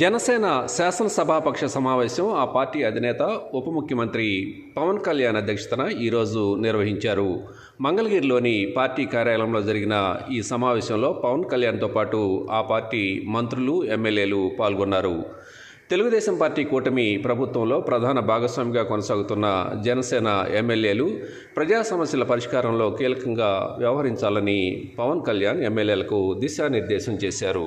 Janasena శాసనసభాపక్ష సమావేశం ఆ party అధినేత ఉప ముఖ్యమంత్రి పవన్ కళ్యాణ్ అధ్యక్షతన ఈరోజు నిర్వహించారు. మంగళగిరిలోని పార్టీ కార్యాలయంలో జరిగిన ఈ సమావేశంలో పవన్ కళ్యాణ్తో పాటు ఆ పార్టీ మంత్రులు ఎమ్మెల్యేలు పాల్గొన్నారు. తెలుగుదేశం పార్టీ కూటమి ప్రభుత్వంలో ప్రధాన భాగస్వామిగా కొనసాగుతున్న జనసేన ఎమ్మెల్యేలు ప్రజా సమస్యల పరిష్కారంలో కీలకంగా వ్యవహరించాలని పవన్ కళ్యాణ్ ఎమ్మెల్యేలకు దిశానిర్దేశం చేశారు.